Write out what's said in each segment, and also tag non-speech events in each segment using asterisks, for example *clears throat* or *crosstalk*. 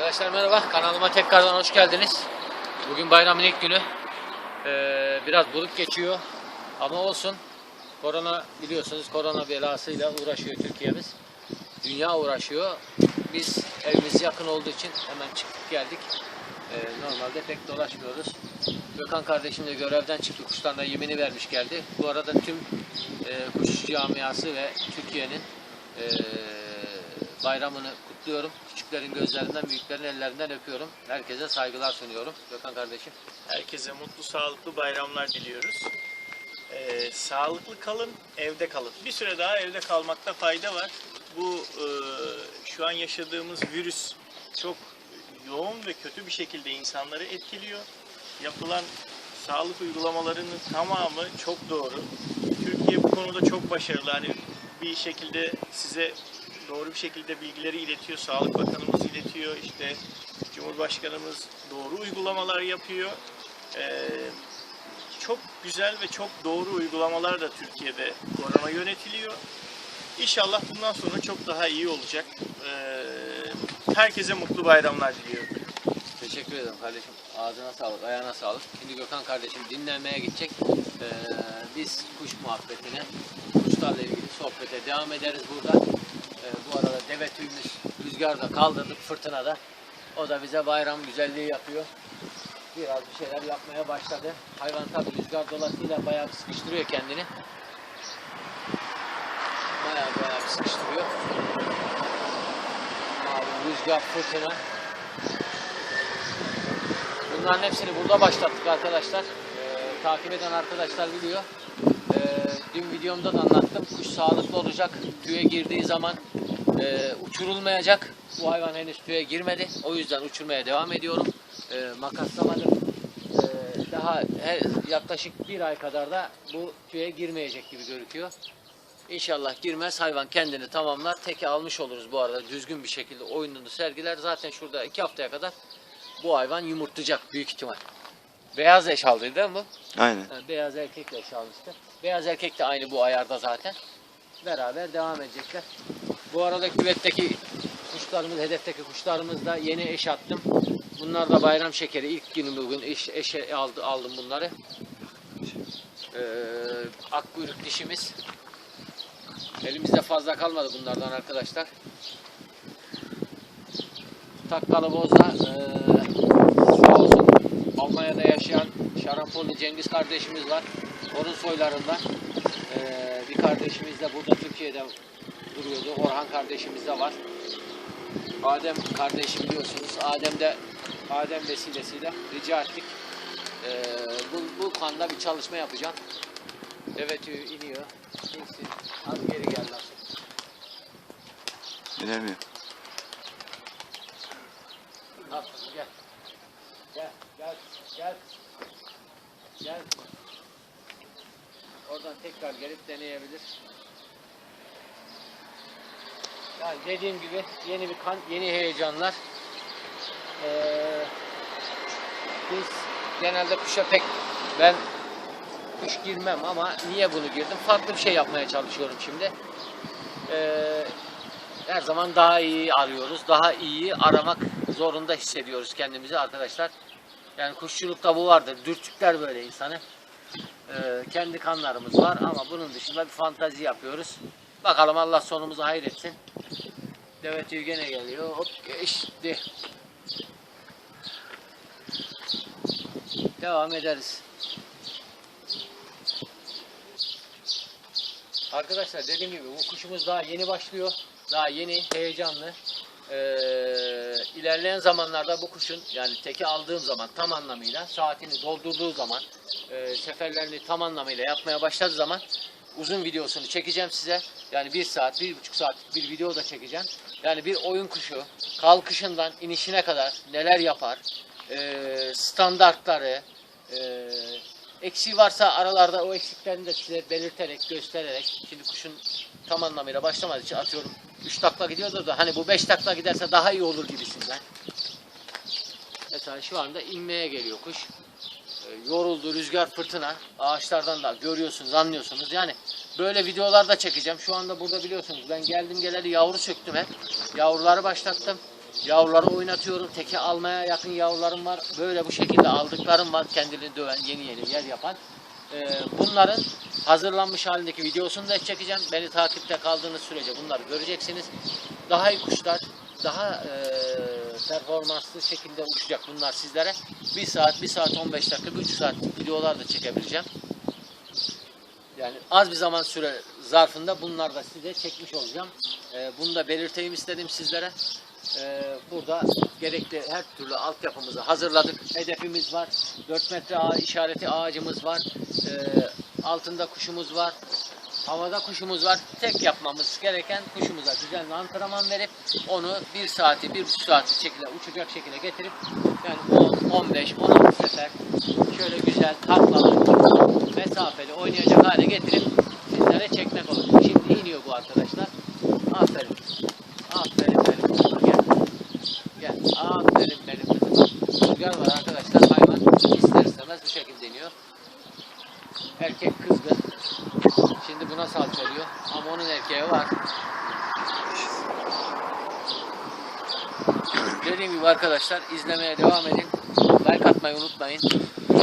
Arkadaşlar merhaba, kanalıma tekrardan hoş geldiniz. Bugün bayramın ilk günü. Ee, biraz bulut geçiyor ama olsun. Korona biliyorsunuz, korona belasıyla uğraşıyor Türkiye'miz. Dünya uğraşıyor. Biz evimiz yakın olduğu için hemen çıktık geldik. Ee, normalde pek dolaşmıyoruz. Gökhan kardeşim de görevden çıktı, kuşlarına yemini vermiş geldi. Bu arada tüm e, kuş camiası ve Türkiye'nin e, bayramını kutluyorum. Küçüklerin gözlerinden, büyüklerin ellerinden öpüyorum. Herkese saygılar sunuyorum. Gökhan kardeşim. Herkese mutlu, sağlıklı bayramlar diliyoruz. Ee, sağlıklı kalın, evde kalın. Bir süre daha evde kalmakta fayda var. Bu e, şu an yaşadığımız virüs çok yoğun ve kötü bir şekilde insanları etkiliyor. Yapılan sağlık uygulamalarının tamamı çok doğru. Türkiye bu konuda çok başarılı. Hani bir şekilde size doğru bir şekilde bilgileri iletiyor. Sağlık Bakanımız iletiyor. İşte Cumhurbaşkanımız doğru uygulamalar yapıyor. Ee, çok güzel ve çok doğru uygulamalar da Türkiye'de korona yönetiliyor. İnşallah bundan sonra çok daha iyi olacak. Ee, herkese mutlu bayramlar diliyorum. Teşekkür ederim kardeşim. Ağzına sağlık, ayağına sağlık. Şimdi Gökhan kardeşim dinlenmeye gidecek. Ee, biz kuş muhabbetine, kuşlarla ilgili sohbete devam ederiz burada. Ee, bu arada deve tüyümüz rüzgarda kaldırdık fırtınada. O da bize bayram güzelliği yapıyor. Biraz bir şeyler yapmaya başladı. Hayvan tabii rüzgar dolasıyla bayağı sıkıştırıyor kendini. Bayağı bayağı sıkıştırıyor. Abi rüzgar, fırtına. Bunların hepsini burada başlattık arkadaşlar. Ee, takip eden arkadaşlar biliyor. Ee, dün videomda da anlattım. Kuş sağlıklı olacak. Tüye girdiği zaman e, uçurulmayacak. Bu hayvan henüz tüye girmedi. O yüzden uçurmaya devam ediyorum. Ee, makaslamadım. Ee, daha her- yaklaşık bir ay kadar da bu tüye girmeyecek gibi gözüküyor. İnşallah girmez hayvan kendini tamamlar. Teke almış oluruz bu arada düzgün bir şekilde oyununu sergiler. Zaten şurada iki haftaya kadar bu hayvan yumurtlayacak büyük ihtimal. Beyaz eş aldıydı değil mi bu? Aynen. Beyaz erkekle eş almıştı. Beyaz erkek de aynı bu ayarda zaten. Beraber devam edecekler. Bu arada küvetteki kuşlarımız, hedefteki kuşlarımız da yeni eş attım. Bunlar da bayram şekeri. İlk günü bugün eş, eşe aldı, aldım bunları. Ee, akkuyruk dişimiz. Elimizde fazla kalmadı bunlardan arkadaşlar. Takkalı Boz'da sağ olsun Almanya'da yaşayan Şarampollu Cengiz kardeşimiz var. Onun soylarından eee, bir kardeşimiz de burada Türkiye'de duruyordu. Orhan kardeşimiz de var. Adem kardeşim biliyorsunuz. Adem de Adem vesilesiyle rica ettik. Eee, bu, bu konuda bir çalışma yapacağım. Evet iniyor. İnsin. Az geri gel nasıl? Bilemiyorum. Al gel. Gel, gel, gel. Gel. Oradan tekrar gelip deneyebilir. Yani dediğim gibi yeni bir kan, yeni heyecanlar. Ee, biz genelde kuşa pek ben kuş girmem ama niye bunu girdim? Farklı bir şey yapmaya çalışıyorum şimdi. Ee, her zaman daha iyi arıyoruz. Daha iyi aramak zorunda hissediyoruz kendimizi arkadaşlar. Yani kuşçulukta bu vardır. Dürtükler böyle insanı. Ee, kendi kanlarımız var ama bunun dışında bir fantazi yapıyoruz. Bakalım Allah sonumuzu hayretsin. Deve tüyü gene geliyor. Hop geçti. Devam ederiz. Arkadaşlar dediğim gibi bu kuşumuz daha yeni başlıyor. Daha yeni, heyecanlı. Ee, ilerleyen zamanlarda bu kuşun yani teki aldığım zaman tam anlamıyla saatini doldurduğu zaman e, seferlerini tam anlamıyla yapmaya başladığı zaman uzun videosunu çekeceğim size. Yani bir saat, bir buçuk saatlik bir video da çekeceğim. Yani bir oyun kuşu kalkışından inişine kadar neler yapar, e, standartları, e, eksiği varsa aralarda o eksiklerini de size belirterek, göstererek şimdi kuşun tam anlamıyla başlamadığı için atıyorum 3 takla gidiyordur da hani bu 5 takla giderse daha iyi olur gibisinden. Mesela şu anda inmeye geliyor kuş. Yoruldu, rüzgar, fırtına. Ağaçlardan da görüyorsunuz, anlıyorsunuz. Yani böyle videolar da çekeceğim. Şu anda burada biliyorsunuz ben geldim geleli yavru söktüm hep. Yavruları başlattım. Yavruları oynatıyorum. Teke almaya yakın yavrularım var. Böyle bu şekilde aldıklarım var. Kendini döven, yeni yeni yer yapan. Ee, bunların hazırlanmış halindeki videosunu da çekeceğim. Beni takipte kaldığınız sürece bunları göreceksiniz. Daha iyi kuşlar, daha e, performanslı şekilde uçacak bunlar sizlere. 1 saat, 1 saat 15 dakika, 3 saat videolar da çekebileceğim. Yani az bir zaman süre zarfında bunlar da size çekmiş olacağım. Ee, bunu da belirteyim istedim sizlere. Ee, burada gerekli her türlü altyapımızı hazırladık. Hedefimiz var. 4 metre ağa işareti ağacımız var. Ee, altında kuşumuz var. Havada kuşumuz var. Tek yapmamız gereken kuşumuza düzenli antrenman verip onu 1 saati, 1,5 saat şekilde uçacak şekilde getirip yani 10, 15, 16 sefer şöyle güzel taklalı, mesafeli oynayacak hale getirip sizlere çekmek olacak. Şimdi iniyor bu arkadaşlar. Aferin. Aferin benim kızıma gel. Gel. Aferin benim kızıma. Rüzgar var arkadaşlar. Hayvan ister istemez bu şekilde iniyor. Erkek kızgın. Buna salçalıyor. Ama onun erkeği var. Dediğim gibi arkadaşlar izlemeye devam edin. Like atmayı unutmayın.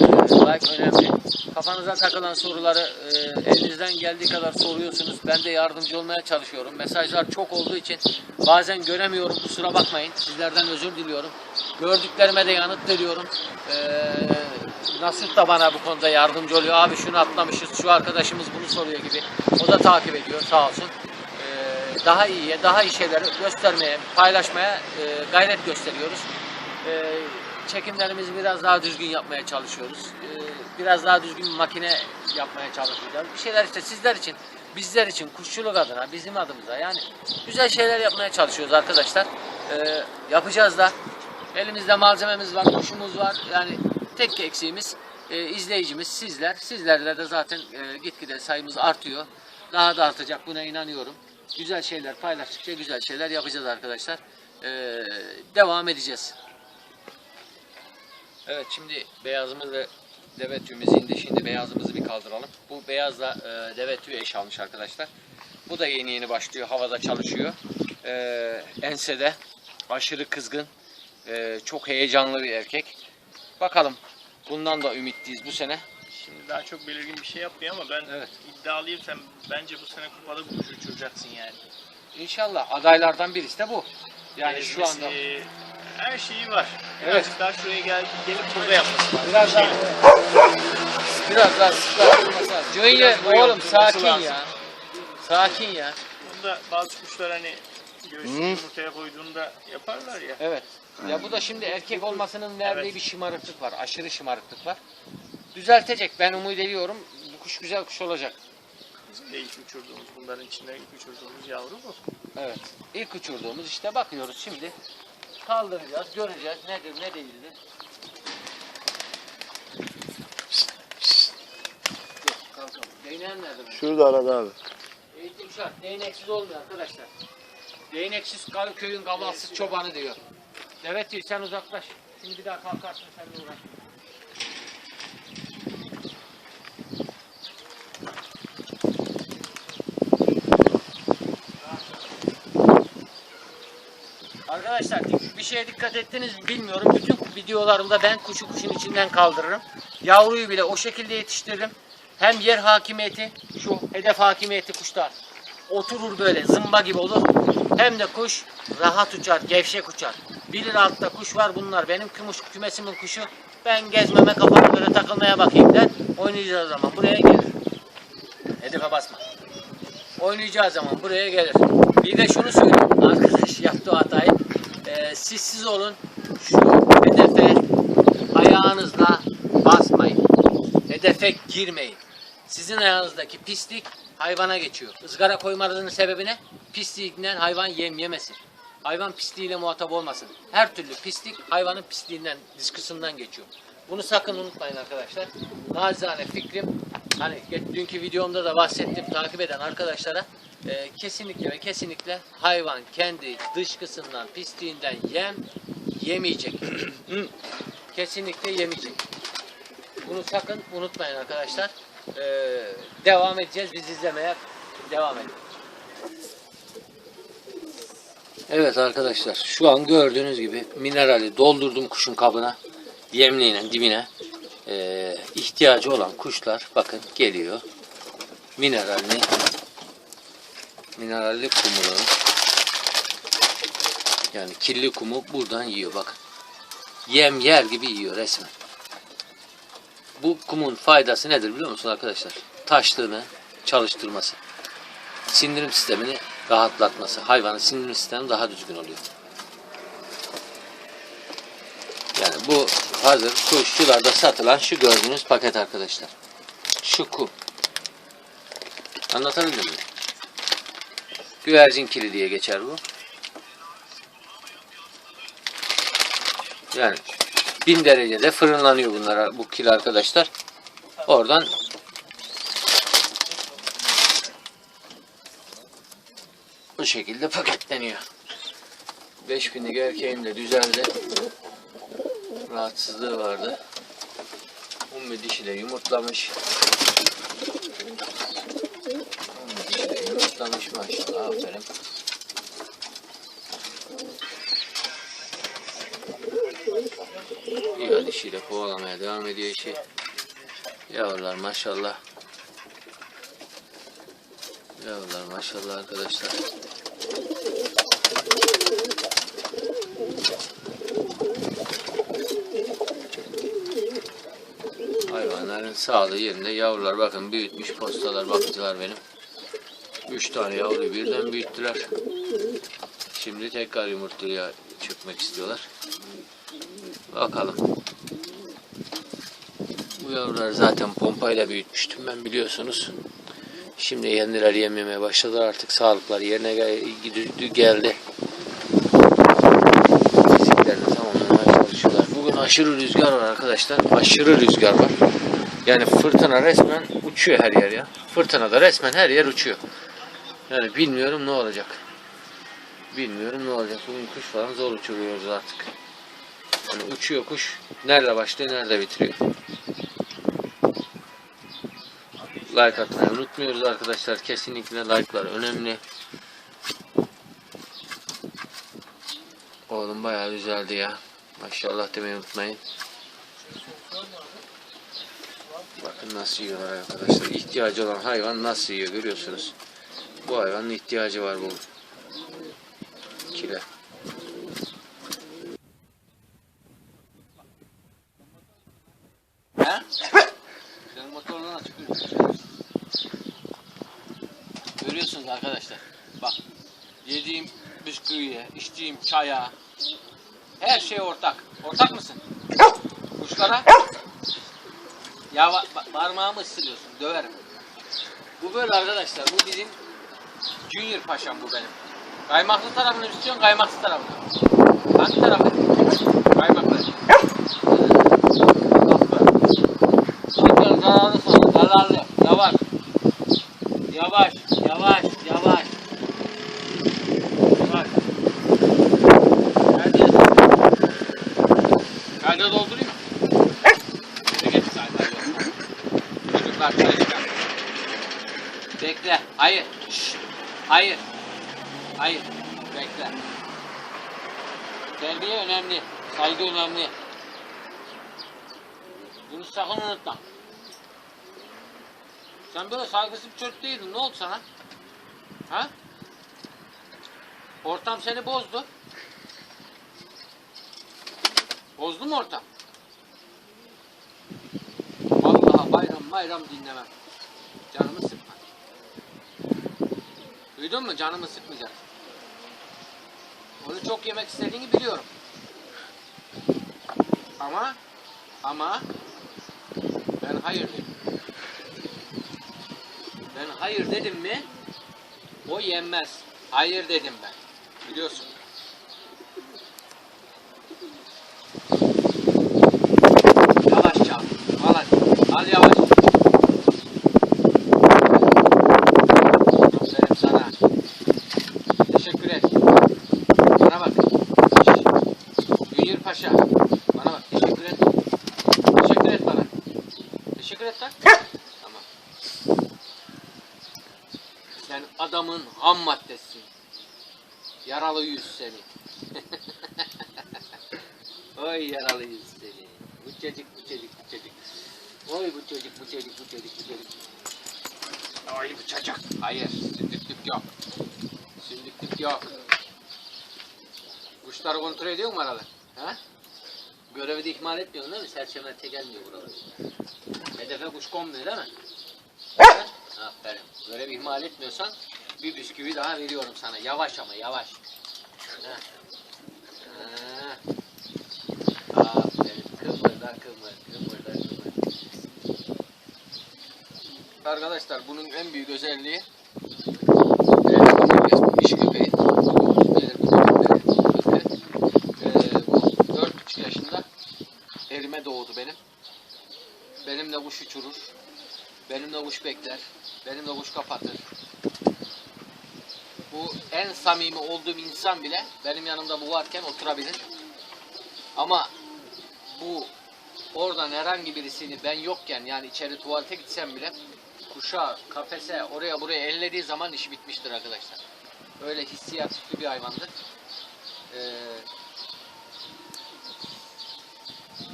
Like önemli. Kafanıza takılan soruları e, elinizden geldiği kadar soruyorsunuz. Ben de yardımcı olmaya çalışıyorum. Mesajlar çok olduğu için bazen göremiyorum. Kusura bakmayın. Sizlerden özür diliyorum. Gördüklerime de yanıt veriyorum. Ee, Nasuh da bana bu konuda yardımcı oluyor. Abi şunu atlamışız, şu arkadaşımız bunu soruyor gibi. O da takip ediyor sağ olsun. Ee, daha iyiye, daha iyi şeyleri göstermeye, paylaşmaya e, gayret gösteriyoruz. Ee, çekimlerimizi biraz daha düzgün yapmaya çalışıyoruz. Ee, biraz daha düzgün bir makine yapmaya çalışıyoruz. Bir şeyler işte sizler için, bizler için, kuşçuluk adına, bizim adımıza yani güzel şeyler yapmaya çalışıyoruz arkadaşlar. Ee, yapacağız da. Elimizde malzememiz var, kuşumuz var. Yani tek eksiğimiz e, izleyicimiz sizler. Sizlerle de zaten e, gitgide sayımız artıyor. Daha da artacak buna inanıyorum. Güzel şeyler paylaştıkça güzel şeyler yapacağız arkadaşlar. Ee, devam edeceğiz. Evet şimdi beyazımız ve deve tüyümüz indi. Şimdi beyazımızı bir kaldıralım. Bu beyazla e, deve tüyü eş almış arkadaşlar. Bu da yeni yeni başlıyor. Havada çalışıyor. Ee, ensede aşırı kızgın. Ee, çok heyecanlı bir erkek. Bakalım. Bundan da ümitliyiz bu sene. Şimdi daha çok belirgin bir şey yapmıyor ama ben Evet. iddialıyım sen bence bu sene kupada bu kuşu uçuracaksın yani. İnşallah adaylardan birisi de bu. Yani şu Ezmesi, anda her şeyi var. Evet. Daha şuraya gel, gelip burada yapması lazım. biraz daha biraz daha sıklaştırması lazım. Boy oğlum sakin lazım. ya. Sakin ya. Bunda bazı kuşlar hani göğsünü yumurtaya koyduğunda yaparlar ya. Evet. Ya bu da şimdi erkek olmasının verdiği Evet. bir şımarıklık var. Aşırı şımarıklık var. Düzeltecek. Ben umut ediyorum. Bu kuş güzel kuş olacak. Bizim de ilk uçurduğumuz, bunların içinde ilk uçurduğumuz yavru bu. Evet. İlk uçurduğumuz işte bakıyoruz şimdi. Kaldıracağız, göreceğiz nedir ne değildir. Yok, kalkalım. Değneğin nerede? Şurada arada abi. Eğitim şart. Değneksiz olmuyor arkadaşlar. Değneksiz köyün kavalsız çobanı diyor. Evet diyor sen uzaklaş. Şimdi bir daha kalkarsın sen de uğraş. Arkadaşlar bir şeye dikkat ettiniz mi bilmiyorum. Bütün videolarımda ben kuşu kuşun içinden kaldırırım. Yavruyu bile o şekilde yetiştiririm. Hem yer hakimiyeti, şu hedef hakimiyeti kuşta oturur böyle zımba gibi olur. Hem de kuş rahat uçar, gevşek uçar. Bilir altta kuş var bunlar benim kuş, kümesimin kuşu. Ben gezmeme kafama göre takılmaya bakayım der. Oynayacağı zaman buraya gelir. Hedefe basma. Oynayacağı zaman buraya gelir. Bir de şunu söyleyeyim. Siz siz olun. Şu hedefe ayağınızla basmayın. Hedefe girmeyin. Sizin ayağınızdaki pislik hayvana geçiyor. Izgara koymanızın sebebi ne? Pisliğinden hayvan yem yemesin. Hayvan pisliğiyle muhatap olmasın. Her türlü pislik hayvanın pisliğinden, dışkısından geçiyor. Bunu sakın unutmayın arkadaşlar. Nacizane fikrim, hani dünkü videomda da bahsettim takip eden arkadaşlara e, kesinlikle ve kesinlikle hayvan kendi dışkısından, pisliğinden yem yemeyecek. *clears throat* kesinlikle yemeyecek. Bunu sakın unutmayın arkadaşlar. Ee, devam edeceğiz. Biz izlemeye devam edin. Evet arkadaşlar şu an gördüğünüz gibi minerali doldurdum kuşun kabına. Yemliğine dibine. Ee, ihtiyacı olan kuşlar bakın geliyor. Mineralli mineralli kumunu yani kirli kumu buradan yiyor bakın. Yem yer gibi yiyor resmen. Bu kumun faydası nedir biliyor musun arkadaşlar? Taşlığını çalıştırması. Sindirim sistemini rahatlatması. Hayvanın sindirim sistemi daha düzgün oluyor. Yani bu hazır kuşçularda satılan şu gördüğünüz paket arkadaşlar. Şu kum. Anlatabildim mi? Güvercin kili diye geçer bu. Yani bin derecede fırınlanıyor bunlar bu kil arkadaşlar. Oradan bu şekilde paketleniyor. 5000'lik erkeğim de düzeldi. Rahatsızlığı vardı. Ummi dişi de yumurtlamış. Ummi dişi yumurtlamış maşallah aferin. İya dişiyle kovalamaya devam ediyor işi. Yavrular maşallah. Yavrular maşallah arkadaşlar. Hayvanların sağlığı yerinde. Yavrular bakın büyütmüş postalar bakıcılar benim. Üç tane yavruyu birden büyüttüler. Şimdi tekrar yumurtluya çökmek istiyorlar. Bakalım. Bu yavruları zaten pompayla büyütmüştüm ben biliyorsunuz. Şimdi kendileri yememeye başladılar artık sağlıkları yerine gel- geldi. Fiziklerini tamamlamaya çalışıyorlar. Bugün aşırı rüzgar var arkadaşlar. Aşırı rüzgar var. Yani fırtına resmen uçuyor her yer ya. Fırtınada resmen her yer uçuyor. Yani bilmiyorum ne olacak. Bilmiyorum ne olacak. Bugün kuş falan zor uçuruyoruz artık. Yani uçuyor kuş. Nerede başlıyor, nerede bitiriyor. Like atmayı unutmuyoruz arkadaşlar. Kesinlikle like'lar önemli. Oğlum bayağı güzeldi ya. Maşallah demeyi unutmayın. Bakın nasıl yiyorlar arkadaşlar. İhtiyacı olan hayvan nasıl yiyor görüyorsunuz. Bu hayvanın ihtiyacı var bu kile. He? Senin motorundan çıkıyor. Görüyorsunuz arkadaşlar. Bak. Yediğim bisküviye, içtiğim çaya. Her şey ortak. Ortak mısın? Kuşlara. Ya ba- parmağımı ısırıyorsun. Döverim. Bu böyle arkadaşlar. Bu bizim Junior paşam bu benim. Kaymaklı tarafını istiyorsun, kaymaksız tarafını. Hangi tarafı? Kaymaklı. Şeker zararlı sana, zararlı. Yavaş. Yavaş, yavaş, yavaş. Yavaş. Nerede? Kayda doldurayım mı? Yürü geç kayda yok. Çocuklar çalışkan. Bekle. Hayır. Şşt. Hayır. Hayır. Bekle. Terbiye önemli. Saygı önemli. Bunu sakın unutma. Sen böyle saygısız bir çocuk değildin. Ne oldu sana? Ha? Ortam seni bozdu. Bozdu mu ortam? Vallahi bayram bayram dinlemem. Canımı sıkma. Duydun mu? Canımı sıkmayacak. Onu çok yemek istediğini biliyorum. Ama ama ben hayır. Ben hayır dedim mi o yenmez. Hayır dedim ben. Biliyorsun. Yavaşça al. Al hadi. Al yavaş. Aferin sana. Teşekkür et. Bana bak. Şşş. Junior Paşa. Bana bak. Teşekkür et. Teşekkür et bana. Teşekkür et lan. Tamam. Sen adamın ham maddesi. Yaralı yüz seni. Oy yaralı yüz seni. Bu çocuk, bu çocuk, bu çocuk. Oy bu çocuk, bu çocuk, bu çocuk, bu çocuk. Oy bu çocuk. Hayır, sündüklük yok. Sündüklük yok. Kuşları kontrol ediyor mu arada? Ha? Görevi de ihmal etmiyorsun değil mi? Serçemente gelmiyor buralara. Hedefe kuş konmuyor değil mi? Ha? Aferin. Görevi ihmal etmiyorsan bir bisküvi daha veriyorum sana. Yavaş ama yavaş. Ha. Arkadaşlar bunun en büyük özelliği iş köpeği. Ee, 4,5 yaşında elime doğdu benim. Benimle kuş uçurur. Benimle kuş bekler. Benimle kuş kapatır. Bu en samimi olduğum insan bile benim yanımda bu varken oturabilir. Ama bu oradan herhangi birisini ben yokken yani içeri tuvalete gitsem bile kuşa, kafese, oraya buraya ellediği zaman işi bitmiştir arkadaşlar. Öyle hissiyat bir hayvandır. Ee,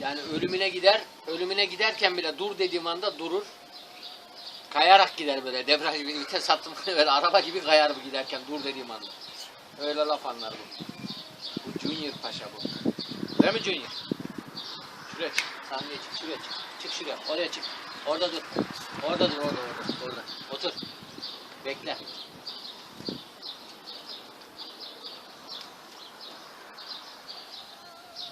yani ölümüne gider, ölümüne giderken bile dur dediğim anda durur. Kayarak gider böyle, debriyaj bir vites attım *laughs* böyle araba gibi kayar bu giderken dur dediğim anda. Öyle laf anlar bu. Bu Junior Paşa bu. Değil mi Junior? Şuraya çık, sahneye çık, şuraya çık. Çık şuraya, oraya çık. Orada dur. Orada dur, orada, orada, orada. Otur. Bekle.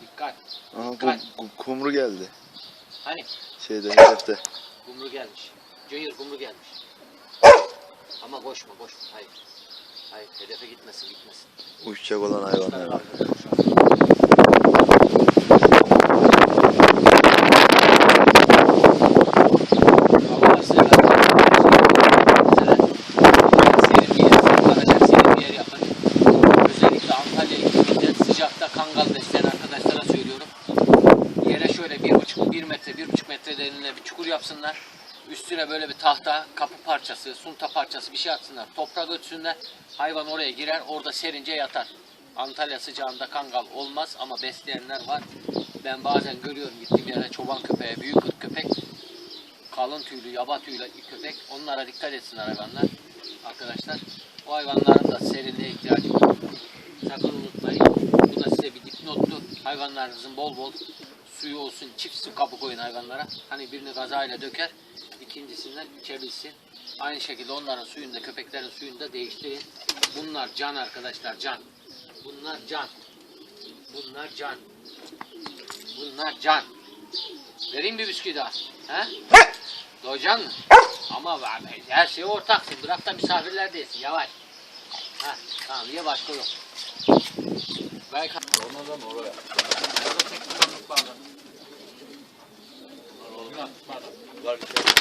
Dikkat. Aha Dikkat. kum, kumru geldi. Hani Şeyde hedefte. Kumru gelmiş. Junior kumru gelmiş. Ama koşma koşma. Hayır. Hayır hedefe gitmesin gitmesin. Uçacak olan hayvanlar var. Allah size serin bir yer, kalacak serin bir yer yapın. Özellikle Antalya ikliminde sıcakta kangal besleyen arkadaşlara söylüyorum. Yere şöyle bir buçuk, bir metre, bir buçuk metre derinliğine bir çukur yapsınlar. Üstüne böyle bir tahta, kapı parçası, sunta parçası bir şey atsınlar. Toprak ötsünler. Hayvan oraya girer, orada serince yatar. Antalya sıcağında kangal olmaz ama besleyenler var. Ben bazen görüyorum gittiğim yere çoban köpeği, büyük ırk köpek kalın tüylü, yaba tüylü köpek. Onlara dikkat etsin hayvanlar. Arkadaşlar o hayvanların da serinliğe ihtiyacı var. Sakın unutmayın. Bu da size bir dipnottur. Hayvanlarınızın bol bol suyu olsun. Çift su kapı koyun hayvanlara. Hani birini gazayla döker. ikincisinden içebilsin. Aynı şekilde onların suyunu da köpeklerin suyunu da değiştirin. Bunlar can arkadaşlar can. Bunlar can. Bunlar can. Bunlar can. Vereyim bir bisküvi daha. He? Doyacaksın mı? Ama her şey ortaksın. Bırak da misafirler de yesin. Yavaş. Ha, tamam ye başka yok. Belki... Olmadan oraya. Orada çekmişler mutfağına. Olmaz. Var içeri.